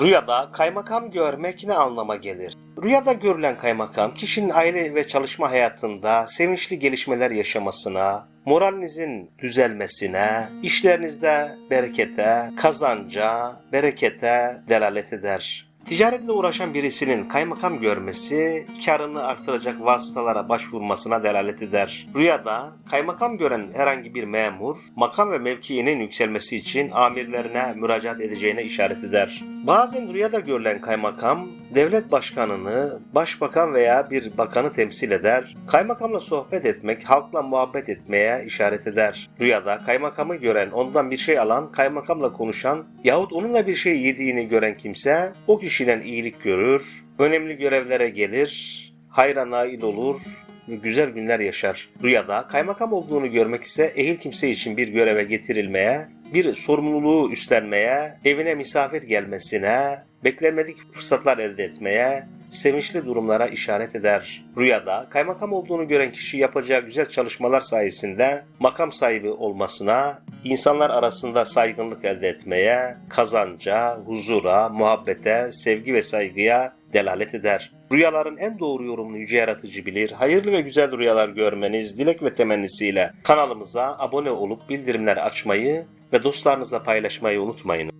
Rüyada kaymakam görmek ne anlama gelir? Rüyada görülen kaymakam kişinin aile ve çalışma hayatında sevinçli gelişmeler yaşamasına, moralinizin düzelmesine, işlerinizde berekete, kazanca, berekete delalet eder. Ticaretle uğraşan birisinin kaymakam görmesi, karını artıracak vasıtalara başvurmasına delalet eder. Rüyada kaymakam gören herhangi bir memur, makam ve mevkiinin yükselmesi için amirlerine müracaat edeceğine işaret eder. Bazen rüyada görülen kaymakam, devlet başkanını, başbakan veya bir bakanı temsil eder. Kaymakamla sohbet etmek, halkla muhabbet etmeye işaret eder. Rüyada kaymakamı gören, ondan bir şey alan, kaymakamla konuşan yahut onunla bir şey yediğini gören kimse o kişiden iyilik görür, önemli görevlere gelir, hayra nail olur güzel günler yaşar. Rüyada kaymakam olduğunu görmek ise ehil kimse için bir göreve getirilmeye, bir sorumluluğu üstlenmeye, evine misafir gelmesine, beklenmedik fırsatlar elde etmeye, sevinçli durumlara işaret eder. Rüyada kaymakam olduğunu gören kişi yapacağı güzel çalışmalar sayesinde makam sahibi olmasına, insanlar arasında saygınlık elde etmeye, kazanca, huzura, muhabbete, sevgi ve saygıya delalet eder. Rüyaların en doğru yorumunu yüce yaratıcı bilir. Hayırlı ve güzel rüyalar görmeniz dilek ve temennisiyle kanalımıza abone olup bildirimleri açmayı ve dostlarınızla paylaşmayı unutmayın.